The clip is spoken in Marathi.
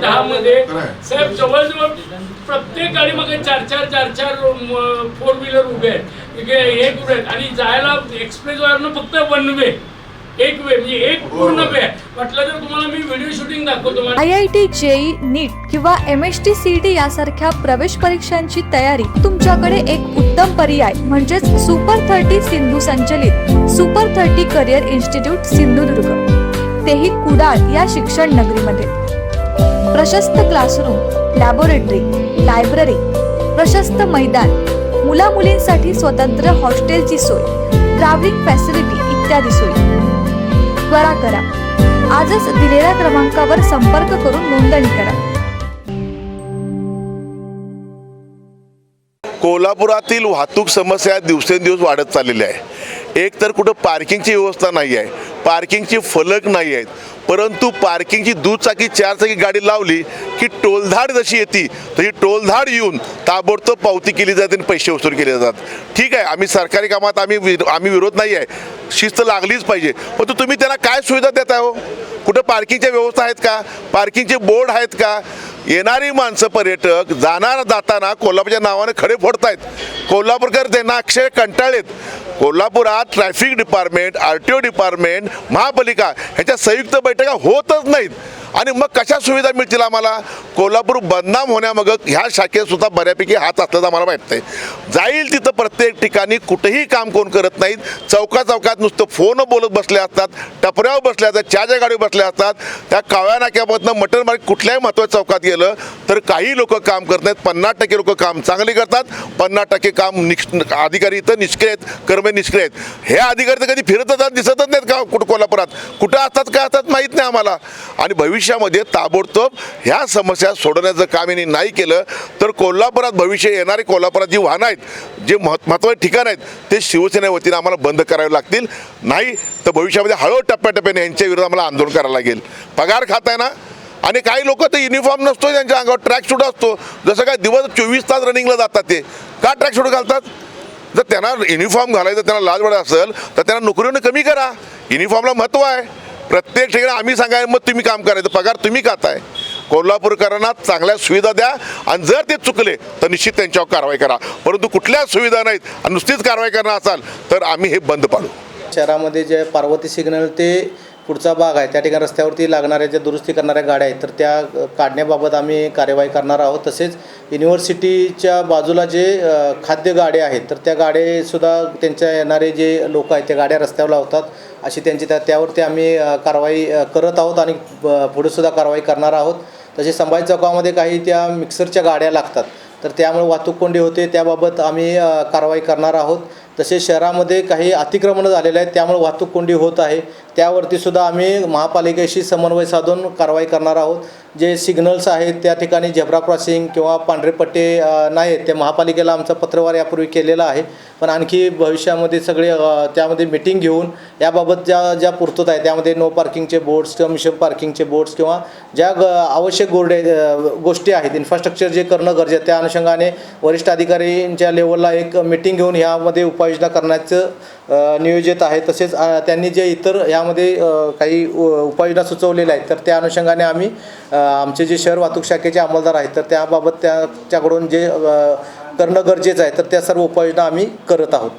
दहा मध्ये साहेब जवळजवळ प्रत्येक गाडी मागे चार चार चार चार फोर व्हीलर उभे आहेत. एक उभे आहेत. आणि जायला एक्सप्रेस फक्त वन वे एक वे म्हणजे एक पूर्ण वे म्हटलं तर तुम्हाला मी व्हिडिओ शूटिंग दाखवतो. I I T JEE NEET किंवा M H T C T यासारख्या प्रवेश परीक्षांची तयारी तुमच्याकडे एक उत्तम पर्याय म्हणजेच सुपर थर्टी सिंधू संचलित super thirty career institute Sindhudurg. तेही कुडाळ या शिक्षण नगरीमध्ये. प्रशस्त क्लासरूम लॅबोरेटरी लायब्ररी प्रशस्त मैदान मुला मुलींसाठी स्वतंत्र हॉस्टेलची सोय ट्रॅव्हलिंग फॅसिलिटी इत्यादी सोयी. त्वरा करा. आजच दिलेल्या क्रमांकावर संपर्क करून नोंदणी करा. कोल्हापुरातील वाहतूक समस्या दिवसेंदिवस वाढत चाललेल्या आहे. एक तर कुठं पार्किंगची व्यवस्था नाही आहे पार्किंगचे फलक नाही आहेत परंतु पार्किंगची दुचाकी चारचाकी गाडी लावली की टोलधाड जशी येते तशी टोलधाड येऊन ताबडतोब पावती केली जाते आणि पैसे वसूल केले जातात. ठीक आहे आम्ही सरकारी कामात आम्ही आम्ही विरोध नाही आहे. शिस्त लागलीच पाहिजे. पण तुम्ही त्यांना काय सुविधा देताय हो? कुठं पार्किंगच्या व्यवस्था आहेत का? पार्किंगचे बोर्ड आहेत का? येणारी माणसं पर्यटक जाणार जाताना कोल्हापूरच्या नावाने खडे फोडतायत. कोल्हापूरकर त्यांना अक्षय कंटाळेत कोल्हापुरात traffic department R T O department महापालिका ह्याच्या संयुक्त बैठका होतच नाहीत. आणि मग कशा सुविधा मिळतील आम्हाला? कोल्हापूर बदनाम होण्यामागं ह्या शाखेतसुद्धा बऱ्यापैकी हात असल्याचं आम्हाला वाटतंय. जाईल तिथं प्रत्येक ठिकाणी कुठेही काम कोण करत नाहीत. चौका चौकात नुसतं फोन बोलत बसले असतात टपऱ्यावर बसले असतात चहाच्या गाडीवर बसल्या असतात. त्या काव्या नाक्यामधनं मटन मार्केट कुठल्याही महत्त्वाच्या चौकात गेलं तर काही लोक काम करत नाहीत. पन्नास टक्के लोक काम चांगले करतात. पन्नास टक्के काम निक्ष अधिकारी इथं निष्क्रिय आहेत. कर्मे निष्क्रिय आहेत. हे अधिकारी तर कधी फिरतच दिसतच नाहीत का कुठं कोल्हापुरात? कुठं असतात काय असतात माहीत नाही आम्हाला. आणि भविष्यामध्ये ताबडतोब ह्या समस्या सोडवण्याचं काम यांनी नाही केलं तर कोल्हापुरात भविष्य येणारे कोल्हापुरात जी वाहनं आहेत जे महत् महत्त्वाचे ठिकाण आहेत ते शिवसेने वतीनं आम्हाला बंद करावे लागतील. नाही तर भविष्यामध्ये हळू टप्प्याटप्प्याने यांच्या विरोधात आम्हाला आंदोलन करायला लागेल. पगार खाताय ना? आणि काही लोक तर युनिफॉर्म नसतो त्यांच्या अंगावर ट्रॅक सूट असतो. जसं काय दिवस चोवीस तास रनिंगला जातात ते. का ट्रॅक सूट घालतात? जर त्यांना युनिफॉर्म घालायचं त्यांना लाज वाटत असेल तर त्यांना नोकरीनं कमी करा. युनिफॉर्मला महत्त्व आहे. प्रत्येक ठिकाणी आम्ही सांगाय मग तुम्ही काम करायचं पगार तुम्ही खाताय कोल्हापूरकरांना चांगल्या सुविधा द्या आणि जर ते चुकले तर निश्चित त्यांच्यावर कारवाई करा. परंतु कुठल्याच सुविधा नाहीत आणि नुसतीच कारवाई करणार असाल तर आम्ही हे बंद पाडू. शहरामध्ये जे पार्वती सिग्नल ते पुढचा भाग आहे त्या ठिकाणी रस्त्यावरती लागणाऱ्या ज्या दुरुस्ती करणाऱ्या गाड्या आहेत तर त्या काढण्याबाबत आम्ही कार्यवाही करणार आहोत. तसेच युनिव्हर्सिटीच्या बाजूला जे खाद्य गाड्या आहेत तर त्या गाड्यासुद्धा त्यांच्या येणारे जे लोक आहेत त्या गाड्या रस्त्यावर लावतात. अशी त्यांची त्या त्यावरती आम्ही कारवाई करत आहोत आणि पुढेसुद्धा कारवाई करणार आहोत. तसेच संभाजी चौकामध्ये काही त्या मिक्सरच्या गाड्या लागतात तर त्यामुळे वाहतूक कोंडी होते. त्याबाबत आम्ही कारवाई करणार आहोत. तसेच शहरामध्ये काही अतिक्रमणं झालेले आहेत त्यामुळे वाहतूक कोंडी होत आहे. त्यावरती सुद्धा आम्ही महापालिकेशी समन्वय साधून कारवाई करणार आहोत. जे सिग्नल्स आहेत त्या ठिकाणी झेब्रा क्रॉसिंग किंवा पांढरे पट्टे नाही आहेत ते महापालिकेला आमचा पत्रवार यापूर्वी केलेला आहे. पण आणखी भविष्यामध्ये सगळे त्यामध्ये मिटिंग घेऊन याबाबत ज्या ज्या पूर्तता आहे त्यामध्ये नो पार्किंगचे बोर्ड्स किंवा मिशन पार्किंगचे बोर्ड्स किंवा ज्या ग आवश्यक गोरडे गोष्टी आहेत इन्फ्रास्ट्रक्चर जे करणं गरजेचं त्या अनुषंगाने वरिष्ठ अधिकाऱ्यांच्या लेवलला एक मिटिंग घेऊन ह्यामध्ये उपाययोजना करण्याचं नियोजित आहे. तसेच त्यांनी जे इतर यामध्ये काही उपाययोजना सुचवलेल्या आहेत तर त्या अनुषंगाने आम्ही आमचे जे शहर वाहतूक शाखेचे अंमलदार आहेत तर त्याबाबत त्याच्याकडून जे करणं गरजेचं आहे तर त्या सर्व उपाययोजना आम्ही करत आहोत.